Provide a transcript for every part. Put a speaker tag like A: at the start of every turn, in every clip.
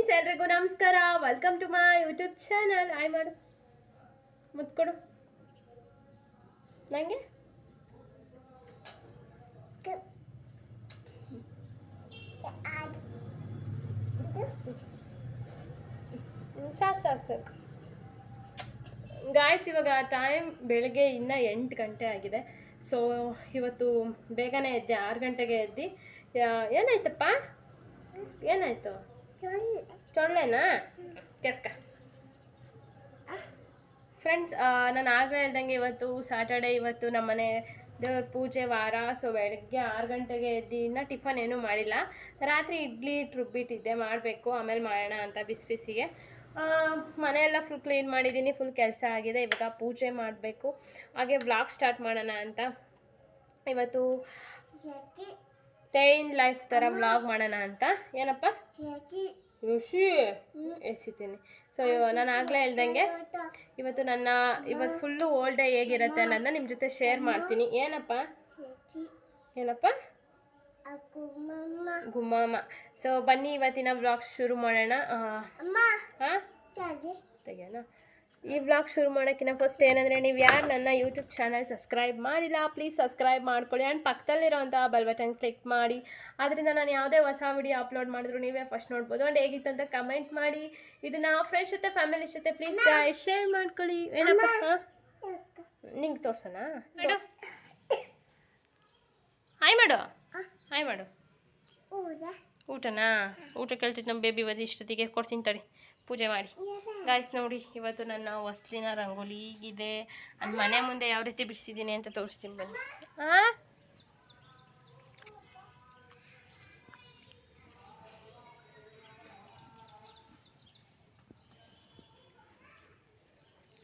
A: Friends, ಎಲ್ರಿಗೂ ನಮಸ್ಕಾರ. Welcome to my YouTube channel ಆಯ್ ಮಾಡು ಮುತ್ಕೊಡು ನನಗೆ ಸಾಕು ಸಾಕು ಸಾಕು ಗಾಯ್ಸ್ ಇವಾಗ ಟೈಮ್ ಬೆಳಗ್ಗೆ ಇನ್ನ ಎಂಟು ಗಂಟೆ ಆಗಿದೆ. ಸೊ ಇವತ್ತು ಬೇಗನೆ ಎದ್ದೆ, ಆರು ಗಂಟೆಗೆ ಎದ್ದು. ಏನಾಯ್ತಪ್ಪ? ಏನಾಯ್ತು? ಚೊಳ್ಳೆನಾ? ಕೆರ್ಕ ಫ್ರೆಂಡ್ಸ್ ನಾನು ಆಗಲೇ ಹೇಳ್ದಂಗೆ ಇವತ್ತು ಸ್ಯಾಟರ್ಡೇ ಇವತ್ತು ನಮ್ಮನೆ ದೇವ್ರ ಪೂಜೆ ವಾರ ಸೊ ಬೆಳಗ್ಗೆ ಆರು ಗಂಟೆಗೆ ಎದ್ದು ಟಿಫನ್ ಏನೂ ಮಾಡಿಲ್ಲ. ರಾತ್ರಿ ಇಡ್ಲಿ ರುಬ್ಬಿಟ್ಟಿದ್ದೆ ಮಾಡಬೇಕು, ಆಮೇಲೆ ಮಾಡೋಣ ಅಂತ ಬಿಸಿ ಬಿಸಿಗೆ. ಮನೆಯೆಲ್ಲ ಫುಲ್ ಕ್ಲೀನ್ ಮಾಡಿದ್ದೀನಿ ಫುಲ್ ಕೆಲಸ ಆಗಿದೆ, ಇವಾಗ ಪೂಜೆ ಮಾಡಬೇಕು. ಹಾಗೆ ವ್ಲಾಗ್ ಸ್ಟಾರ್ಟ್ ಮಾಡೋಣ ಅಂತ. ಇವತ್ತು ಟೈನ್ ಲೈಫ್ ಥರ ವ್ಲಾಗ್ ಮಾಡೋಣ ಅಂತ. ಏನಪ್ಪ? ಯೋಶಿ ಎಸಿತೀನಿ. ಸೊ ನಾನು ಆಗಲೇ ಹೇಳ್ದಂಗೆ ಇವತ್ತು ನನ್ನ ಇವತ್ತು ಫುಲ್ಲು ಓಲ್ಡ್ ಡೇ ಹೇಗಿರುತ್ತೆ ಅನ್ನೋದನ್ನ ನಿಮ್ಮ ಜೊತೆ ಶೇರ್ ಮಾಡ್ತೀನಿ. ಏನಪ್ಪ? ಏನಪ್ಪ? ಗುಮ್ಮಾಮ ಸೊ ಬನ್ನಿ ಇವತ್ತಿನ ವ್ಲಾಗ್ ಶುರು ಮಾಡೋಣ. ಹಾಂ? ತೆಗೆಯೋಣ? ಈ ವ್ಲಾಗ್ ಶುರು ಮಾಡೋಕ್ಕಿಂತ ಫಸ್ಟ್ ಏನಂದರೆ ನೀವು ಯಾರು ನನ್ನ ಯೂಟ್ಯೂಬ್ ಚಾನಲ್ ಸಬ್ಸ್ಕ್ರೈಬ್ ಮಾಡಿಲ್ಲ ಪ್ಲೀಸ್ ಸಬ್ಸ್ಕ್ರೈಬ್ ಮಾಡ್ಕೊಳ್ಳಿ. ಆ್ಯಂಡ್ ಪಕ್ಕದಲ್ಲಿರೋಂಥ ಬೆಲ್ ಬಟನ್ ಕ್ಲಿಕ್ ಮಾಡಿ. ಅದರಿಂದ ನಾನು ಯಾವುದೇ ಹೊಸ ವಿಡಿಯೋ ಅಪ್ಲೋಡ್ ಮಾಡಿದ್ರು ನೀವೇ ಫಸ್ಟ್ ನೋಡ್ಬೋದು. ಆ್ಯಂಡ್ ಹೇಗಿತ್ತು ಅಂತ ಕಮೆಂಟ್ ಮಾಡಿ. ಇದನ್ನು ಫ್ರೆಂಡ್ಸ್ ಜೊತೆ ಫ್ಯಾಮಿಲಿ ಜೊತೆ ಪ್ಲೀಸ್ ಶೇರ್ ಮಾಡ್ಕೊಳ್ಳಿ. ಏನಪ್ಪ? ನಿಂಗೆ ತೋರ್ಸೋಣ ಹಾಯ್ ಮಾಡು. ಹಾಯ್ ಮಾಡು. ಊಟನಾ? ಊಟ ಕೇಳ್ತಿದ್ದು ನಮ್ಮ ಬೇಬಿ ಬದಿ ಇಷ್ಟೊತ್ತಿಗೆ ಕೊಡ್ತೀನಿ ತಡಿ. ಪೂಜೆ ಮಾಡಿ. ಗಾಯ್ಸ್ ನೋಡಿ, ಇವತ್ತು ನನ್ನ ಹೊಸ್ಲಿನ ರಂಗೋಲಿ ಹೀಗಿದೆ. ಅದು ಮನೆ ಮುಂದೆ ಯಾವ ರೀತಿ ಬಿಡಿಸಿದ್ದೀನಿ ಅಂತ ತೋರಿಸ್ತೀನಿ ಬನ್ನಿ. ಹಾಂ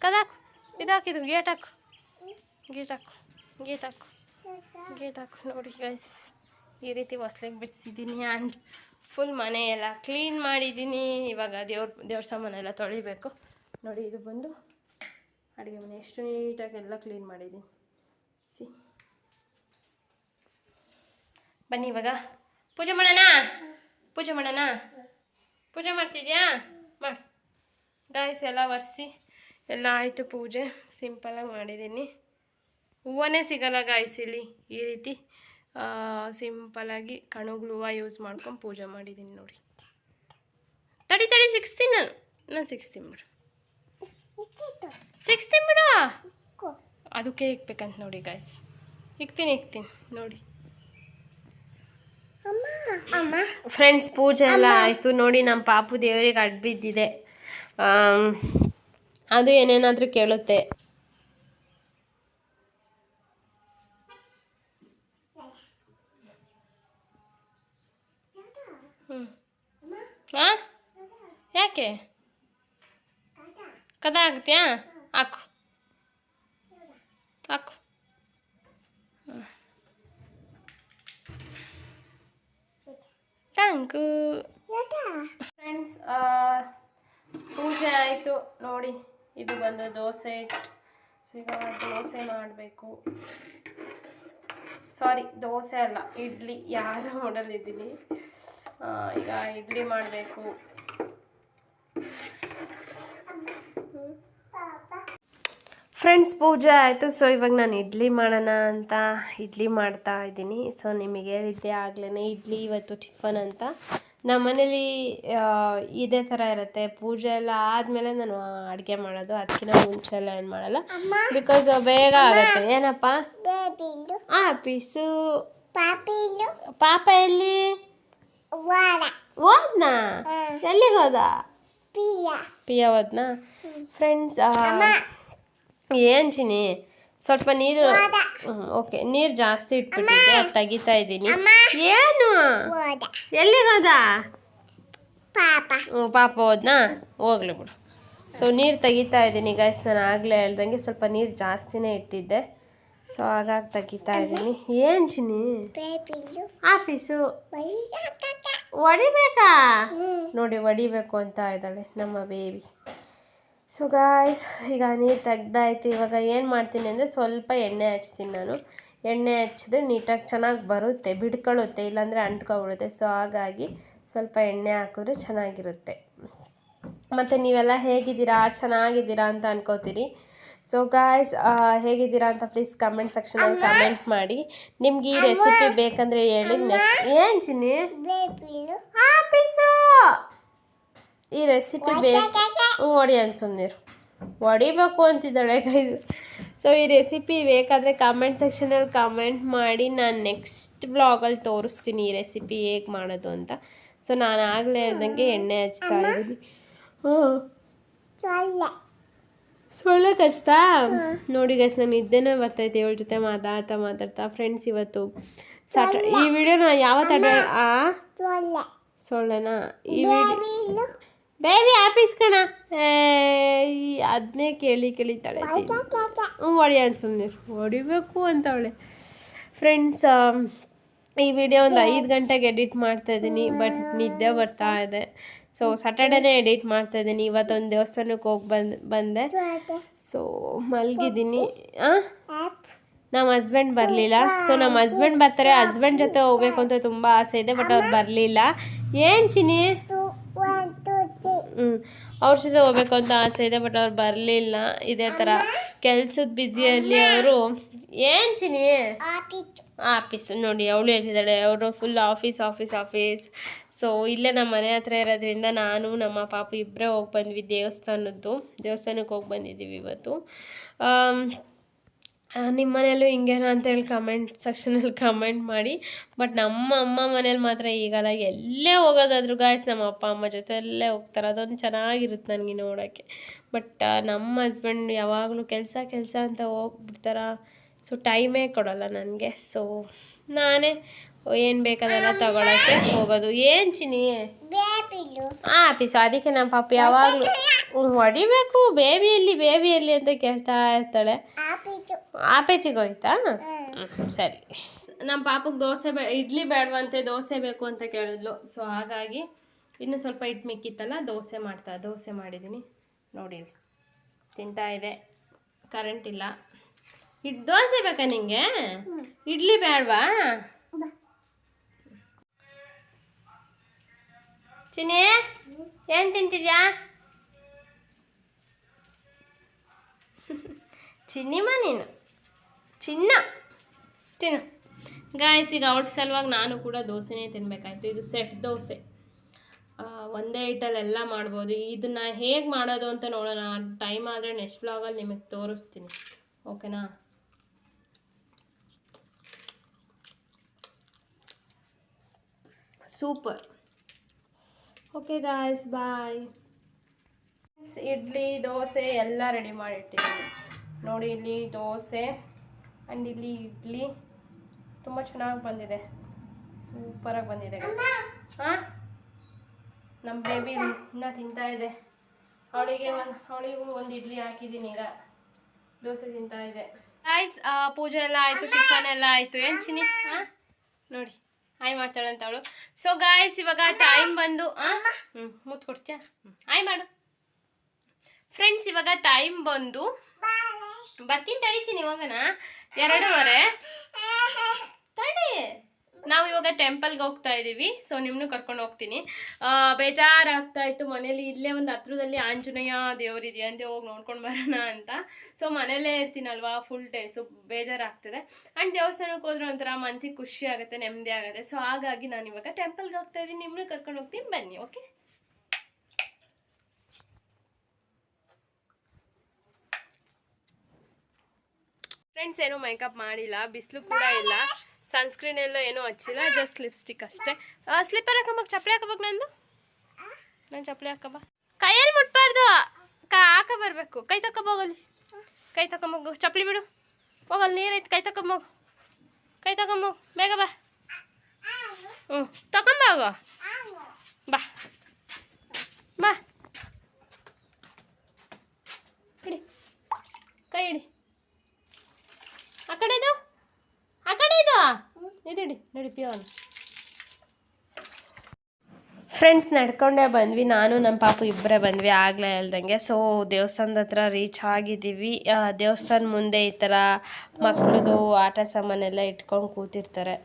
A: ಕದಾಕು ಇದಾಕಿದು ಗೇಟ್ ಹಾಕು. ಗೇಟ್ ಹಾಕು ಗೇಟ್ ಹಾಕು ಗೇಟ್ ಹಾಕು. ನೋಡಿ ಗಾಯ್ಸ್ ಈ ರೀತಿ ಹೊಸ್ಲಿಗೆ ಬಿಡಿಸಿದ್ದೀನಿ. ಆ್ಯಂಡ್ ಫುಲ್ ಮನೆ ಎಲ್ಲ ಕ್ಲೀನ್ ಮಾಡಿದ್ದೀನಿ ಇವಾಗ ದೇವ್ರ ದೇವ್ರ ಸಾಮಾನೆಲ್ಲ ತೊಳಿಬೇಕು. ನೋಡಿ, ಇದು ಬಂದು ಅಡುಗೆ ಮನೆ. ಎಷ್ಟು ನೀಟಾಗಿ ಎಲ್ಲ ಕ್ಲೀನ್ ಮಾಡಿದ್ದೀನಿ ಸಿ. ಬನ್ನಿ ಇವಾಗ. ಪೂಜೆ ಮಾಡೋಣ? ಪೂಜೆ ಮಾಡೋಣ? ಪೂಜೆ ಮಾಡ್ತಿದ್ಯಾ? ಮಾಡಿ. ಗಾಯಸ್ ಎಲ್ಲ ಒರೆಸಿ. ಎಲ್ಲ ಆಯಿತು ಪೂಜೆ. ಸಿಂಪಲಾಗಿ ಮಾಡಿದ್ದೀನಿ ಹೂವನೇ ಸಿಗಲ್ಲ ಇಲ್ಲಿ ಈ ರೀತಿ. ಸಿಂಪಲಾಗಿ ಕಣಗಳು ಹೂವು ಯೂಸ್ ಮಾಡ್ಕೊಂಡು ಪೂಜೆ ಮಾಡಿದ್ದೀನಿ ನೋಡಿ. ತಡಿ ತಡಿ ಸಿಕ್ಸ್ತೀನಿ ನಾನು. ನಾನು ಸಿಕ್ಸ್ತೀನಿ ಬಿಡು. ಸಿಕ್ಸ್ತೀನಿ ಬಿಡು. ಅದಕ್ಕೆ ಇಕ್ಬೇಕಂತ ನೋಡಿ ಗಾಯ್ಸ್ ಇಕ್ತೀನಿ ಇಕ್ತೀನಿ ನೋಡಿ. ಫ್ರೆಂಡ್ಸ್ ಪೂಜೆ ಎಲ್ಲ ಆಯಿತು. ನೋಡಿ ನಮ್ಮ ಪಾಪು ದೇವರಿಗೆ ಅಡ್ಬಿದ್ದಿದೆ. ಅದು ಏನೇನಾದರೂ ಕೇಳುತ್ತೆ ಹ್ಞೂ ಹಾಂ ಯಾಕೆ? ಕದ ಆಗ್ತೀಯಾ? ಹಾಕು. ಹಾಕು. ಥ್ಯಾಂಕು ಫ್ರೆಂಡ್ಸ್ ಪೂಜೆ ಆಯಿತು. ನೋಡಿ, ಇದು ಬಂದು ದೋಸೆ. ದೋಸೆ ಮಾಡಬೇಕು. ಸಾರಿ ದೋಸೆ ಅಲ್ಲ, ಇಡ್ಲಿ. ಯಾರು ಮಾಡಲಿದ್ದೀನಿ ಈಗ ಇಡ್ಲಿ ಮಾಡಬೇಕು. ಫ್ರೆಂಡ್ಸ್ ಪೂಜೆ ಆಯಿತು. ಸೊ ಇವಾಗ ನಾನು ಇಡ್ಲಿ ಮಾಡೋಣ ಅಂತ ಇಡ್ಲಿ ಮಾಡ್ತಾ ಇದ್ದೀನಿ. ಸೊ ನಿಮಗೆ ಹೇಳಿದ್ದೆ ಆಗ್ಲೇ ಇಡ್ಲಿ ಇವತ್ತು ಟಿಫನ್ ಅಂತ. ನಮ್ಮ ಮನೇಲಿ ಇದೇ ಥರ ಇರುತ್ತೆ. ಪೂಜೆ ಎಲ್ಲ ಆದಮೇಲೆ ನಾನು ಅಡುಗೆ ಮಾಡೋದು. ಅದಕ್ಕಿಂತ ಮುಂಚೆ ಎಲ್ಲ ಏನು ಮಾಡಲ್ಲ. ಬಿಕಾಸ್ ಬೇಗ ಆಗುತ್ತೆ. ಏನಪ್ಪ? ಹಾಂ ಪೀಸು ಪಾಪ ಎಲ್ಲಿ? ಹೋದ್ನಾ ಎಲ್ಲಿಗೆ ಹೋದ ಪಿಯ ಹೋದ್ನಾ ಫ್ರೆಂಡ್ಸ್ ಏನು ಚಿನಿ ಸ್ವಲ್ಪ ನೀರು ಓಕೆ ನೀರು ಜಾಸ್ತಿ ಇಟ್ಬಿಟ್ಟಿದ್ದೆ. ಅದು ತೆಗಿತಾ ಇದ್ದೀನಿ. ಏನು? ಎಲ್ಲಿಗೋದ? ಹ್ಞೂ ಪಾಪ ಹೋದ್ನಾ ಹೋಗ್ಲಿ ಬಿಡು. ಸೊ ನೀರು ತೆಗಿತಾ ಇದ್ದೀನಿ ಗೈಸ್ ನಾನು ಆಗಲೇ ಹೇಳ್ದಂಗೆ ಸ್ವಲ್ಪ ನೀರು ಜಾಸ್ತಿನೇ ಇಟ್ಟಿದ್ದೆ. ಸೊ ಹಾಗಾಗಿ ತೆಗಿತಾ ಇದ್ದೀನಿ. ಏನು ಚಿನ್ನಿ? ಆಫೀಸು ಹೊಡಿಬೇಕಾ ನೋಡಿ ಹೊಡಿಬೇಕು ಅಂತ ಇದ್ದಾಳೆ ನಮ್ಮ ಬೇಬಿ. ಸೊ ಗಾಯ್ಸ್ ಈಗ ನೀರು ತೆಗ್ದಾಯ್ತು. ಇವಾಗ ಏನು ಮಾಡ್ತೀನಿ ಅಂದರೆ ಸ್ವಲ್ಪ ಎಣ್ಣೆ ಹಚ್ತೀನಿ ನಾನು. ಎಣ್ಣೆ ಹಚ್ಚಿದ್ರೆ ನೀಟಾಗಿ ಚೆನ್ನಾಗಿ ಬರುತ್ತೆ ಬಿಡ್ಕೊಳ್ಳುತ್ತೆ ಇಲ್ಲಾಂದರೆ ಅಂಟ್ಕೊಬಿಡುತ್ತೆ. ಸೊ ಹಾಗಾಗಿ ಸ್ವಲ್ಪ ಎಣ್ಣೆ ಹಾಕಿದ್ರೆ ಚೆನ್ನಾಗಿರುತ್ತೆ. ಮತ್ತು ನೀವೆಲ್ಲ ಹೇಗಿದ್ದೀರಾ? ಚೆನ್ನಾಗಿದ್ದೀರಾ ಅಂತ ಅನ್ಕೋತೀರಿ. ಸೊ ಗಾಯ್ಸ್ ಹೇಗಿದ್ದೀರಾ ಅಂತ ಪ್ಲೀಸ್ ಕಮೆಂಟ್ ಸೆಕ್ಷನಲ್ಲಿ ಕಮೆಂಟ್ ಮಾಡಿ. ನಿಮ್ಗೆ ಈ ರೆಸಿಪಿ ಬೇಕಂದ್ರೆ ಹೇಳಿ ನೆಕ್ಸ್ಟ್ ಏನು ಚಿನ್ನಿ? ಈ ರೆಸಿಪಿ ಬೇಕು ಹೊಡಿ ಅನ್ಸುಂದಿರು ಹೊಡಿಬೇಕು ಅಂತಿದ್ದಾಳೆ ಗೈಸ್ ಸೊ ಈ ರೆಸಿಪಿ ಬೇಕಾದರೆ ಕಮೆಂಟ್ ಸೆಕ್ಷನಲ್ಲಿ ಕಮೆಂಟ್ ಮಾಡಿ. ನಾನು ನೆಕ್ಸ್ಟ್ ಬ್ಲಾಗಲ್ಲಿ ತೋರಿಸ್ತೀನಿ ಈ ರೆಸಿಪಿ ಹೇಗೆ ಮಾಡೋದು ಅಂತ. ಸೊ ನಾನು ಆಗಲೇ ಹೇಳ್ದಂಗೆ ಎಣ್ಣೆ ಹಚ್ತಾ ಇದ್ದೀನಿ. ಹಾಂ ಸೊಳ್ಳೆ ಕಷ್ಟ ನೋಡಿ ಗೈಸ್ ನಾನು ನಿದ್ದೆನೇ ಬರ್ತೈತೆ ಇವಳ ಜೊತೆ ಮಾತಾಡ್ತಾ ಮಾತಾಡ್ತಾ ಫ್ರೆಂಡ್ಸ್ ಇವತ್ತು. ಸಾಟ ಈ ವಿಡಿಯೋನ ಯಾವತ್ತು ಆ? ಸೊಳ್ಳೆನಾ? ಈ ವಿಡಿಯೋ ಬೇಬಿ ಆಫೀಸ್ ಕಣ ಅದನ್ನೇ ಕೇಳಿ ಕೇಳಿತಾಳೆ ಹ್ಞೂ ಹೊಡಿ ಹೊಡಿಬೇಕು ಅಂತವಳೆ ಫ್ರೆಂಡ್ಸ್ ಈ ವಿಡಿಯೋ ಒಂದು ಐದು ಗಂಟೆಗೆ ಎಡಿಟ್ ಮಾಡ್ತಾ ಇದ್ದೀನಿ ಬಟ್ ನಿದ್ದೆ ಬರ್ತಾ ಇದೆ. ಸೊ ಸ್ಯಾಟರ್ಡೇನೇ ಎಡಿಟ್ ಮಾಡ್ತಾ ಇದ್ದೀನಿ. ಇವತ್ತೊಂದು ದೇವಸ್ಥಾನಕ್ಕೆ ಹೋಗಿ ಬಂದು ಬಂದೆ. ಸೊ ಮಲಗಿದ್ದೀನಿ. ನಮ್ಮ ಹಸ್ಬೆಂಡ್ ಬರಲಿಲ್ಲ. ಸೊ ನಮ್ಮ ಹಸ್ಬೆಂಡ್ ಬರ್ತಾರೆ. ಹಸ್ಬೆಂಡ್ ಜೊತೆ ಹೋಗ್ಬೇಕು ಅಂತ ತುಂಬ ಆಸೆ ಇದೆ ಬಟ್ ಅವ್ರು ಬರಲಿಲ್ಲ. ಏನು ಚಿನಿ ಹ್ಞೂ ಅವ್ರ ಜೊತೆ ಹೋಗ್ಬೇಕು ಅಂತ ಆಸೆ ಇದೆ ಬಟ್ ಅವ್ರು ಬರಲಿಲ್ಲ. ಇದೇ ಥರ ಕೆಲ್ಸದ ಬ್ಯುಸಿಯಲ್ಲಿ ಅವರು. ಏನು ಚಿನಿ ಆಫೀಸ್ ನೋಡಿ ಅವಳು ಹೇಳ್ತಿದ್ದಾಳೆ. ಅವರು full office office office so ಇಲ್ಲೇ ನಮ್ಮ ಮನೆ ಹತ್ರ ಇರೋದ್ರಿಂದ ನಾನು, ನಮ್ಮ ಪಾಪು ಇಬ್ಬರೇ ಹೋಗಿ ಬಂದ್ವಿ ದೇವಸ್ಥಾನದ್ದು. ದೇವಸ್ಥಾನಕ್ಕೆ ಹೋಗಿ ಬಂದಿದ್ದೀವಿ ಇವತ್ತು. ನಿಮ್ಮ ಮನೆಯಲ್ಲೂ ಹಿಂಗೇನ ಅಂತೇಳಿ ಕಮೆಂಟ್ ಸೆಕ್ಷನಲ್ಲಿ ಕಮೆಂಟ್ ಮಾಡಿ. ಬಟ್ ನಮ್ಮ ಅಮ್ಮ ಮನೇಲಿ ಮಾತ್ರ ಈಗಲ್ಲ. ಎಲ್ಲೇ ಹೋಗೋದಾದ್ರೂ ಗಾಯ್ಸ್ ನಮ್ಮ ಅಪ್ಪ, ಅಮ್ಮ ಜೊತೆಯಲ್ಲೇ ಹೋಗ್ತಾರೆ. ಅದೊಂದು ಚೆನ್ನಾಗಿರುತ್ತೆ ನನಗೆ ನೋಡೋಕ್ಕೆ. ಬಟ್ ನಮ್ಮ ಹಸ್ಬೆಂಡ್ ಯಾವಾಗಲೂ ಕೆಲಸ ಕೆಲಸ ಅಂತ ಹೋಗ್ಬಿಡ್ತಾರ? ಸೊ ಟೈಮೇ ಕೊಡೋಲ್ಲ ನನಗೆ. ಸೊ ನಾನೇ ಏನು ಬೇಕಾದೆಲ್ಲ ತಗೊಳಕ್ಕೆ ಹೋಗೋದು. ಏನ್ ಚಿನಿ ಆಫೀಸು ಅದಕ್ಕೆ ನಮ್ಮ ಪಾಪ ಯಾವಾಗಲೂ ಹೊಡಿಬೇಕು ಬೇಬಿಯಲ್ಲಿ ಬೇಬಿಯಲ್ಲಿ ಅಂತ ಕೇಳ್ತಾ ಇರ್ತಾಳೆ. ಆಪೇಚಿಗೆ ಹೋಯ್ತಾ? ಸರಿ. ನಮ್ಮ ಪಾಪಗೆ ದೋಸೆ ಬೇ ಇಡ್ಲಿ ಬೇಡವಂತೆ ದೋಸೆ ಬೇಕು ಅಂತ ಕೇಳಿದ್ಲು. ಸೊ ಹಾಗಾಗಿ ಇನ್ನು ಸ್ವಲ್ಪ ಹಿಟ್ಟು ಮಿಕ್ಕಿತ್ತಲ್ಲ ದೋಸೆ ಮಾಡ್ತಾ ದೋಸೆ ಮಾಡಿದ್ದೀನಿ ನೋಡಿ. ತಿಂತಾ ಇದೆ. ಕರೆಂಟ್ ಇಲ್ಲ. ಇಡ್ ದೋಸೆ ಬೇಕಾ ನಿಂಗೆ? ಇಡ್ಲಿ ಬೇಡವಾ? ಚಿನಿ ಏನು ತಿಂತಿದ್ಯಾ? ಚಿನ್ನಿಮ್ಮ ನೀನು? ಚಿನ್ನ. ತಿನ್ನು. ಗಾಯಸ್ ಈಗ ಔಟ್ ಸಲುವಾಗಿ ನಾನು ಕೂಡ ದೋಸೆನೇ ತಿನ್ನಬೇಕಾಯ್ತು ಇದು ಸೆಟ್ ದೋಸೆ. ಒಂದೇ ಹಿಟ್ಟಲ್ಲೆಲ್ಲ ಮಾಡ್ಬೋದು. ಇದನ್ನ ಹೇಗೆ ಮಾಡೋದು ಅಂತ ನೋಡೋಣ. ಟೈಮ್ ಆದರೆ ನೆಕ್ಸ್ಟ್ ಬ್ಲಾಗಲ್ಲಿ ನಿಮಗೆ ತೋರಿಸ್ತೀನಿ. ಓಕೆನಾ super okay guys bye idli dosa ಎಲ್ಲ ರೆಡಿ ಮಾಡಿಟ್ಟಿದ್ದೀನಿ. ನೋಡಿ, ಇಲ್ಲಿ ದೋಸೆ ಆ್ಯಂಡ್ ಇಲ್ಲಿ ಇಡ್ಲಿ. ತುಂಬ ಚೆನ್ನಾಗಿ ಬಂದಿದೆ. ಸೂಪರಾಗಿ ಬಂದಿದೆ ಹಾಂ? ನಮ್ಮ ಬೇಬಿ ಇನ್ನೂ ತಿಂತಾ ಇದೆ. ಅವಳಿಗೆ ಒಂದು, ಅವಳಿಗೂ ಒಂದು ಇಡ್ಲಿ ಹಾಕಿದ್ದೀನಿ ಈಗ. ದೋಸೆ ತಿಂತಾ ಇದೆ. ಗಾಯ್ಸ್ ಪೂಜೆ ಎಲ್ಲ ಆಯಿತು, ಟಿಫನ್ ಎಲ್ಲ ಆಯಿತು. ಏನು ಚಿನ್ನಿ? ಹಾಂ? ನೋಡಿ. ಹಾಯ್ ಮಾಡ್ತಾಳೆ ಅಂತ ಅವಳು. ಸೊ ಗಾಯ್ಸ್ ಇವಾಗ ಟೈಮ್ ಬಂದು ಹ್ಞೂ ಮುತ್ ಕೊಡ್ತೀಯಾ? ಹಾಯ್ ಮಾಡು. ಫ್ರೆಂಡ್ಸ್ ಇವಾಗ ಟೈಮ್ ಬಂದು ಬರ್ತೀನಿ ತಡಿತೀನಿ ಇವಾಗನ ಎರಡೂವರೆ. ತಡಿ. ನಾವು ಇವಾಗ ಟೆಂಪಲ್ಗೆ ಹೋಗ್ತಾ ಇದ್ದೀವಿ ಸೊ ನಿಮ್ಮನ್ನು ಕರ್ಕೊಂಡು ಹೋಗ್ತೀನಿ. ಬೇಜಾರಾಗ್ತಾ ಇತ್ತು ಮನೇಲಿ, ಇಲ್ಲೇ ಒಂದು ಹತ್ರದಲ್ಲಿ ಆಂಜನೇಯ ದೇವರಿದೆಯಾ ಅಂತ ಹೋಗಿ ನೋಡ್ಕೊಂಡು ಬರೋಣ ಅಂತ. ಸೊ ಮನೇಲೇ ಇರ್ತೀನಲ್ವಾ ಫುಲ್ ಡೇ ಸೊ ಬೇಜಾರಾಗ್ತದೆ. ಆ್ಯಂಡ್ ದೇವಸ್ಥಾನಕ್ಕೆ ಹೋದ್ರೆ ಒಂಥರ ಮನಸ್ಸಿಗೆ ಖುಷಿ ಆಗುತ್ತೆ, ನೆಮ್ಮದಿ ಆಗುತ್ತೆ. ಸೊ ಹಾಗಾಗಿ ನಾನು ಇವಾಗ ಟೆಂಪಲ್ಗೆ ಹೋಗ್ತಾ ಇದ್ದೀನಿ ನಿಮ್ಮನ್ನು ಕರ್ಕೊಂಡು ಹೋಗ್ತೀನಿ, ಬನ್ನಿ ಓಕೆ ಫ್ರೆಂಡ್ಸ್ ಏನೂ ಮೇಕಪ್ ಮಾಡಿಲ್ಲ, ಬಿಸಿಲು ಕೂಡ ಇಲ್ಲ. ಸನ್ಸ್ಕ್ರೀನ್ ಎಲ್ಲ ಏನೂ ಹಚ್ಚಿಲ್ಲ ಜಸ್ಟ್ ಲಿಪ್ಸ್ಟಿಕ್ ಅಷ್ಟೇ. ಸ್ಲಿಪ್ಪರ್ ಹಾಕಬೇಕು, ಚಪ್ಪಲಿ ಹಾಕೋಬೇಕು ನಂದು? ನಾನು ಚಪ್ಪಲಿ ಹಾಕಬ. ಕೈಯಲ್ಲಿ ಮುಟ್ಬಾರ್ದು. ಕಾ ಬರಬೇಕು ಕೈ ತಕೊಂಬೋಗಲ್ಲಿ ಕೈ ತಕೊಂಬೋಗು ಚಪ್ಪಲಿ ಬಿಡು. ಹೋಗಲ್ಲಿ ನೀರೈತೆ ಕೈ ತಕೊಂಬೋಗು ಕೈ ತಕೊಂಬೋಗು ಬೇಗ ಬಾ. ಹ್ಞೂ ತಕೊಂಬೋಗು ಬಾ. ಬಾ. ಹಿಡಿ ಕೈ ಹಿಡಿ ಆ ಕಡೆ ಇದು ಆ ಕಡೆ ಇದು. ಇದಿಡಿ ಫ್ರೆಂಡ್ಸ್ ನಡ್ಕೊಂಡೇ ಬಂದ್ವಿ. ನಾನು ನಮ್ಮ ಪಾಪು ಇಬ್ಬರೇ ಬಂದ್ವಿ. ಆಗಲೇ ಹೇಳ್ದಂಗೆ. ಸೊ ದೇವಸ್ಥಾನದ ಹತ್ರ ರೀಚ್ ಆಗಿದ್ದೀವಿ. ದೇವಸ್ಥಾನ ಮುಂದೆ ಈ ಥರ ಮಕ್ಕಳದು ಆಟ ಸಾಮಾನೆಲ್ಲ ಇಟ್ಕೊಂಡು ಕೂತಿರ್ತಾರೆ.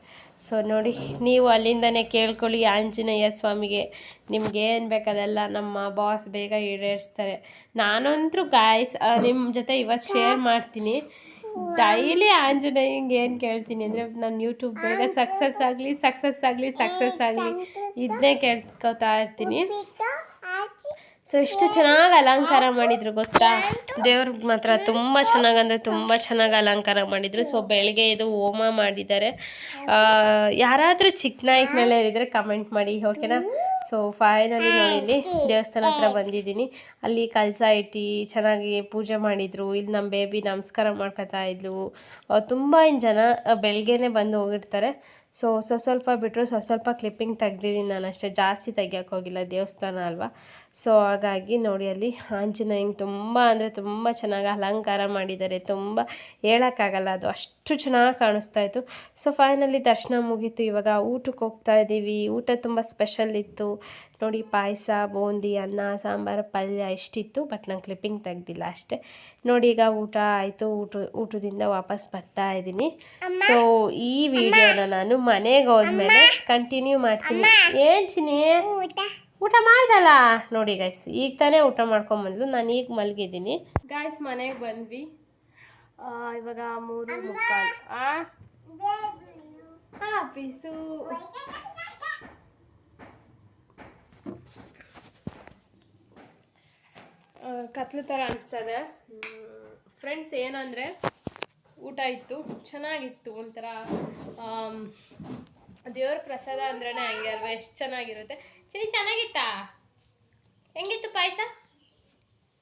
A: ಸೊ ನೋಡಿ, ನೀವು ಅಲ್ಲಿಂದನೇ ಕೇಳ್ಕೊಳ್ಳಿ. ಆಂಜನೇಯ ಸ್ವಾಮಿಗೆ ನಿಮ್ಗೆ ಏನು ಬೇಕದೆಲ್ಲ ನಮ್ಮ ಬಾಸ್ ಬೇಗ ಈಡೇರಿಸ್ತಾರೆ. ನಾನಂತರೂ ಗಾಯ್ಸ್ ನಿಮ್ಮ ಜೊತೆ ಇವತ್ತು ಶೇರ್ ಮಾಡ್ತೀನಿ. ಡೈಲಿ ಆಂಜನೇಯಂಗೆ ಏನು ಕೇಳ್ತೀನಿ ಅಂದರೆ ನನ್ನ ಯೂಟ್ಯೂಬ್ ಬೇಗ ಸಕ್ಸಸ್ ಆಗಲಿ ಸಕ್ಸಸ್ ಆಗಲಿ ಸಕ್ಸಸ್ ಆಗಲಿ ಇದನ್ನೇ ಕೇಳ್ಕೊತಾ ಇರ್ತೀನಿ. ಸೊ ಎಷ್ಟು ಚೆನ್ನಾಗಿ ಅಲಂಕಾರ ಮಾಡಿದ್ರು, ಗೊತ್ತಾ? ದೇವ್ರಿಗೆ ಮಾತ್ರ ತುಂಬ ಚೆನ್ನಾಗಿ ಅಂದರೆ ತುಂಬ ಚೆನ್ನಾಗಿ ಅಲಂಕಾರ ಮಾಡಿದರು. ಸೊ ಬೆಳಗ್ಗೆ ಇದು ಹೋಮ ಮಾಡಿದ್ದಾರೆ. ಯಾರಾದರೂ ಚಿಕ್ಕ ನಾಯಕನಲ್ಲೇ ಇದ್ದರೆ ಕಮೆಂಟ್ ಮಾಡಿ ಓಕೆನಾ ಸೊ ಫೈನಲಿ ಇಲ್ಲಿ ದೇವಸ್ಥಾನ ಹತ್ರ ಬಂದಿದ್ದೀನಿ. ಅಲ್ಲಿ ಕಲಸ ಇಟ್ಟು ಚೆನ್ನಾಗಿ ಪೂಜೆ ಮಾಡಿದರು. ಇಲ್ಲಿ ನಮ್ಮ ಬೇಬಿ ನಮಸ್ಕಾರ ಮಾಡ್ಕೊತಾ ಇದ್ಲು. ತುಂಬ ಜನ ಬೆಳಗ್ಗೆನೆ ಬಂದು ಹೋಗಿರ್ತಾರೆ. ಸೊ ಸ್ವಸ್ವಲ್ಪ ಬಿಟ್ಟರು ಸ್ವಸ್ವಲ್ಪ ಕ್ಲಿಪ್ಪಿಂಗ್ ತೆಗ್ದಿದ್ದೀನಿ ನಾನು ಅಷ್ಟೇ. ಜಾಸ್ತಿ ತೆಗಿಯೋಕ್ಕೋಗಿಲ್ಲ ದೇವಸ್ಥಾನ ಅಲ್ವಾ? ಸೊ ಹಾಗಾಗಿ ನೋಡಿ ಅಲ್ಲಿ ಆಂಜನೇಯಂಗೆ ತುಂಬ ಅಂದರೆ ತುಂಬ ಚೆನ್ನಾಗಿ ಅಲಂಕಾರ ಮಾಡಿದ್ದಾರೆ. ತುಂಬ ಹೇಳೋಕ್ಕಾಗಲ್ಲ ಅದು. ಅಷ್ಟು ಚೆನ್ನಾಗಿ ಕಾಣಿಸ್ತಾ ಇತ್ತು. ಸೊ ಫೈನಲಿ ದರ್ಶನ ಮುಗೀತು. ಇವಾಗ ಊಟಕ್ಕೆ ಹೋಗ್ತಾ ಇದ್ದೀವಿ. ಊಟ ತುಂಬ ಸ್ಪೆಷಲ್ ಇತ್ತು. ನೋಡಿ ಪಾಯಸ ಬೂಂದಿ ಅನ್ನ ಸಾಂಬಾರು ಪಲ್ಯ ಎಷ್ಟಿತ್ತು ಬಟ್ ನಾನು ಕ್ಲಿಪ್ಪಿಂಗ್ ತೆಗ್ದಿಲ್ಲ ಅಷ್ಟೇ. ನೋಡಿ ಈಗ ಊಟ ಆಯಿತು. ಊಟ ಊಟದಿಂದ ವಾಪಸ್ ಬರ್ತಾ ಇದ್ದೀನಿ. ಸೊ ಈ ವಿಡಿಯೋನ ನಾನು ಮನೆಗೆ ಹೋದ್ಮೇಲೆ ಕಂಟಿನ್ಯೂ ಮಾಡ್ತೀನಿ. ಏನು ಚಿನಿ ಊಟ ಮಾಡ್ದಲ್ಲ? ನೋಡಿ ಗೈಸ್ ಈಗ ತಾನೇ ಊಟ ಮಾಡ್ಕೊಂಬಂದ್ಲು ನಾನು ಈಗ ಮಲಗಿದ್ದೀನಿ. ಗಾಯ್ಸ್ ಮನೆಗೆ ಬಂದ್ವಿ. ಇವಾಗ ಮೂರು ಮುಕ್ಕಾಲು. ಆ, ಕತ್ಲು ಥರ ಅನಿಸ್ತದೆ. ಫ್ರೆಂಡ್ಸ್ ಏನಂದರೆ ಊಟ ಇತ್ತು ಚೆನ್ನಾಗಿತ್ತು ಒಂಥರ ದೇವ್ರ ಪ್ರಸಾದ ಅಂದ್ರೆ ಹಂಗೆ ಅಲ್ವಾ? ಎಷ್ಟು ಚೆನ್ನಾಗಿರುತ್ತೆ. ಸರಿ ಚೆನ್ನಾಗಿತ್ತಾ? ಹೆಂಗಿತ್ತು ಪಾಯಸ?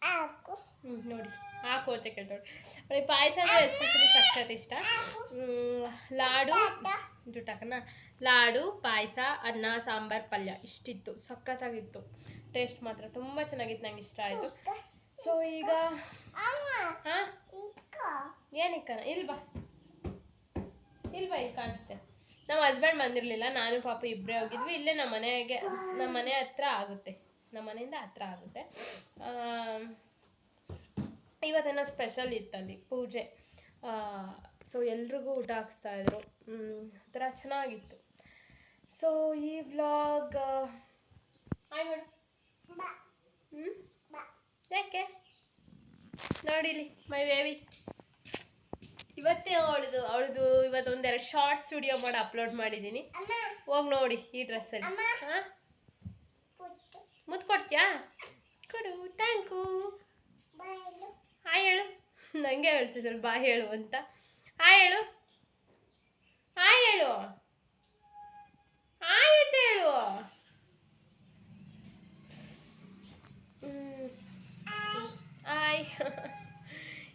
A: ಹ್ಞೂ ನೋಡಿ. ಹಾಕು ಅಂತ ಕೇಳ್ತಾಳೆ ಅವಳಿಗೆ ಪಾಯಸ ಅಂದರೆ ಎಸ್ಪೆಷಲಿ ಸಖತ್ ಇಷ್ಟ. ಲಾಡು ಜುಟಾಕನ ಲಾಡು ಪಾಯಸ ಅನ್ನ ಸಾಂಬಾರ್ ಪಲ್ಯ. ಇಷ್ಟಿತ್ತು. ಸಖತ್ತಾಗಿತ್ತು ಟೇಸ್ಟ್ ಮಾತ್ರ ತುಂಬ ಚೆನ್ನಾಗಿತ್ತು. ನಂಗೆ ಇಷ್ಟ ಆಯಿತು. ಸೊ ಈಗ ಹಾಂ? ಏನಿಕ್ಕ ಇಲ್ವಾ? ಇಲ್ವಾ ಇಲ್ಲಿ ಕಾಣುತ್ತೆ ನಮ್ಮ ಹಸ್ಬೆಂಡ್ ಬಂದಿರಲಿಲ್ಲ, ನಾನು ಪಾಪ ಇಬ್ಬರೇ ಹೋಗಿದ್ವಿ. ಇಲ್ಲೇ ನಮ್ಮ ಮನೆಗೆ ನಮ್ಮ ಮನೆ ಹತ್ರ ಆಗುತ್ತೆ. ನಮ್ಮ ಮನೆಯಿಂದ ಹತ್ರ ಆಗುತ್ತೆ. ಇವತ್ತೇನೋ ಸ್ಪೆಷಲ್ ಇತ್ತಲ್ಲಿ, ಪೂಜೆ. ಸೊ ಎಲ್ರಿಗೂ ಊಟ ಹಾಕಿಸ್ತಾ ಇದ್ರು. ಒಂಥರ ಚೆನ್ನಾಗಿತ್ತು. ಸೊ ಈ ವ್ಲಾಗ್ ಆಯ್ ಮೇಡಮ್ ಹ್ಞೂ ಯಾಕೆ? ನೋಡಿಲಿ ಮೈ ಬೇಬಿ ಇವತ್ತೇ ಅವಳದು ಅವಳದು ಇವತ್ತು ಒಂದೆರಡು ಶಾರ್ಟ್ಸ್ ಸ್ಟುಡಿಯೋ ಮಾಡಿ ಅಪ್ಲೋಡ್ ಮಾಡಿದ್ದೀನಿ ಹೋಗಿ ನೋಡಿ ಈ ಡ್ರೆಸ್ಸಲ್ಲಿ ಹಾಂ? ಮುದ್ದು ಕೊಡ್ತೀಯಾ? ಕೊಡು ಥ್ಯಾಂಕು ಹಾಯ್ ಹೇಳು. ನನಗೆ ಹೇಳ್ತಿದ್ರು ಬಾ ಹೇಳು ಅಂತ. ಹಾಯ್ ಹೇಳು. ಹಾಯ್ ಹೇಳು ಹಾಯ್ ಅಂತ ಹೇಳು ಹ್ಮ್. ಹಾಯ್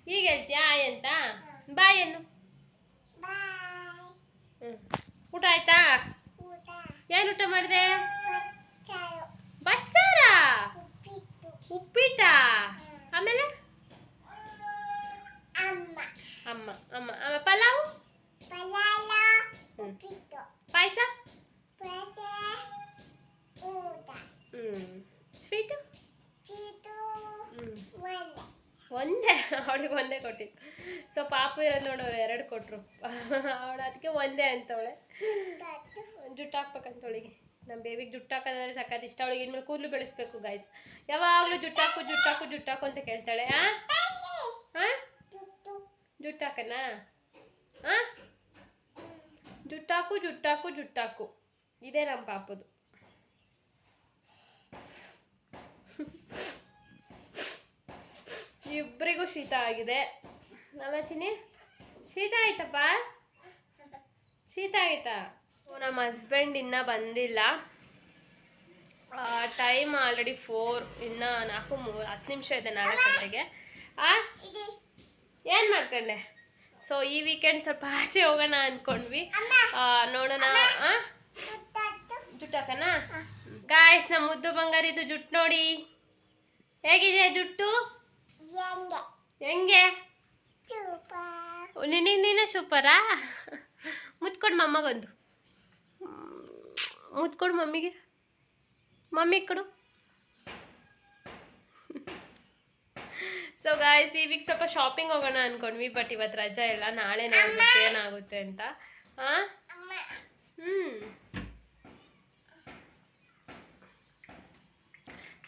A: ಈಗ ಹೇಳ್ತೀಯಾ ಹಾಯ್ ಅಂತ ಬಾಯ್ ಅನ್ನು ಹ್ಮ್. ಊಟ ಆಯ್ತಾ ಏನು ಊಟ ಮಾಡಿದೆ ಬಸ್ಸಾರ ಉಪ್ಪಿಟ್ಟ ಆಮೇಲೆ ಅಮ್ಮ ಅಮ್ಮ ಅಮ್ಮ ಪಲಾವು ಹ್ಮ್. ಪಾಯಸ ಹ್ಮ್ ಸ್ವೀಟು ಹ್ಮ್ ಒಂದೇ ಅವಳಿಗೆ ಒಂದೇ ಕೊಟ್ಟಿದ್ದು ಸೊ ಪಾಪು ಇರೋದು ನೋಡೋರು ಕೊಟ್ರು ಅವಳು ಅದಕ್ಕೆ ಒಂದೇ ಅಂತವಳೆ. ಜುಟ್ಟು ಹಾಕ್ಬೇಕಂತ ಅವಳಿಗೆ ನಮ್ಮ ಬೇಬಿಗೆ ಜುಟ್ಟು ಹಾಕೋದಂದ್ರೆ ಸಖತ್ ಇಷ್ಟ. ಅವಳಿಗೆ ಇನ್ಮೇಲೆ ಕೂದಲು ಬೆಳೆಸ್ಬೇಕು ಗಾಯ್ಸ್ ಯಾವಾಗಲೂ ಜುಟ್ಟಾಕು ಜುಟ್ಟಾಕು ಜುಟ್ಟಾಕು ಅಂತ ಕೇಳ್ತಾಳೆ. ಆ? ಹಾ ಜುಟ್ಟು ಹಾಕನಾ? ಜುಟ್ಟಾಕು ಜುಟ್ಟಾಕು ಜುಟ್ಟಾಕು ಇದೇ ನಮ್ಮ ಪಾಪದು. ಇಬ್ಬರಿಗೂ ಶೀತ ಆಗಿದೆ. ಅಲ್ಲ ಚಿನಿ ಶೀತ ಆಯ್ತಪ್ಪ? ಶೀತ ಆಯ್ತಾ? ನಮ್ಮ ಹಸ್ಬೆಂಡ್ ಇನ್ನೂ ಬಂದಿಲ್ಲ. ಟೈಮ್ ಆಲ್ರೆಡಿ ಫೋರ್ ಇನ್ನು ನಾಲ್ಕು ಮೂರು ಹತ್ತು ನಿಮಿಷ ಇದೆ ನಾಲ್ಕು ಗಂಟೆಗೆ. ಆ? ಏನು ಮಾಡ್ಕೊಂಡೆ? ಸೊ ಈ ವೀಕೆಂಡ್ ಸ್ವಲ್ಪ ಆಚೆ ಹೋಗೋಣ ಅಂದ್ಕೊಂಡ್ವಿ ಆ, ನೋಡೋಣ ಆ? ಜುಟ್ಟು ಹಾಕನಾ? ಗಾಯ್ಸ್ ನಮ್ಮ ಮುದ್ದು ಬಂಗಾರಿದು ಜುಟ್ಟು ನೋಡಿ. ಹೇಗಿದೆ ಜುಟ್ಟು? ಹೆಂಗೆ? ನಿನಗೆ ನೀನೇ ಸೂಪರಾ ಮುತ್ಕೊಡು ಮಮ್ಮಗೊಂದು. ಮುತ್ಕೊಡು ಮಮ್ಮಿಗೆ. ಮಮ್ಮಿ ಕೊಡು. ಸೊ ಗಾಯ್ಸ್ ಈ ಸ್ವಲ್ಪ ಶಾಪಿಂಗ್ ಹೋಗೋಣ ಅನ್ಕೊಂಡ್ವಿ ಬಟ್ ಇವತ್ತು ರಜಾ ಇಲ್ಲ. ನಾಳೆ ನೋಡ್ಬೇಕು ಏನಾಗುತ್ತೆ ಅಂತ. ಹಾಂ ಹ್ಞೂ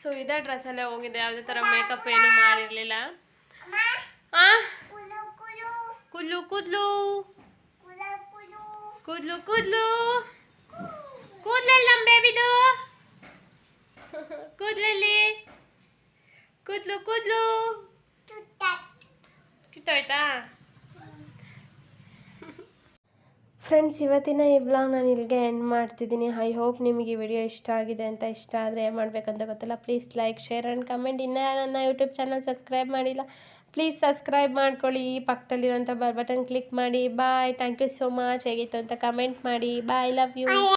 A: ಸೊ ಇದೇ ಡ್ರೆಸ್ಸಲ್ಲೇ ಹೋಗಿದೆ ಯಾವುದೇ ಥರ ಮೇಕಪ್ ಏನೂ ಮಾಡಿರಲಿಲ್ಲ. ಆ? ಕೂದ್ಲು ಕೂದ್ಲು ಕೂದ್ಲು ಕೂದ್ಲು ಕೂದ್ಲಲ್ಲಿ ನಮ್ಮ ಬೇಬಿದು ಕೂದ್ಲಲ್ಲಿ ಕೂದ್ಲು ಕೂದ್ಲು ಕಿತ್ತೋಯ್ತಾ ಫ್ರೆಂಡ್ಸ್ ಇವತ್ತಿನ ಈ ಬ್ಲಾಗ್ ನಾನು ಇಲ್ಲಿಗೆ ಎಂಡ್ ಮಾಡ್ತಿದ್ದೀನಿ. ಐ ಹೋಪ್ ನಿಮಗೆ ಈ ವಿಡಿಯೋ ಇಷ್ಟ ಆಗಿದೆ ಅಂತ ಇಷ್ಟ ಆದರೆ ಏನು ಮಾಡಬೇಕಂತ ಗೊತ್ತಿಲ್ಲ. Please like share and comment ಇನ್ನೂ ನನ್ನ ಯೂಟ್ಯೂಬ್ ಚಾನಲ್ ಸಬ್ಸ್ಕ್ರೈಬ್ ಮಾಡಿಲ್ಲ ಪ್ಲೀಸ್ ಸಬ್ಸ್ಕ್ರೈಬ್ ಮಾಡ್ಕೊಳ್ಳಿ. ಪಕ್ಕದಲ್ಲಿರೋಂಥ ಬರ್ ಬಟನ್ ಕ್ಲಿಕ್ ಮಾಡಿ. Bye thank you so much ಹೇಗಿತ್ತು ಅಂತ ಕಮೆಂಟ್ ಮಾಡಿ. Bye love you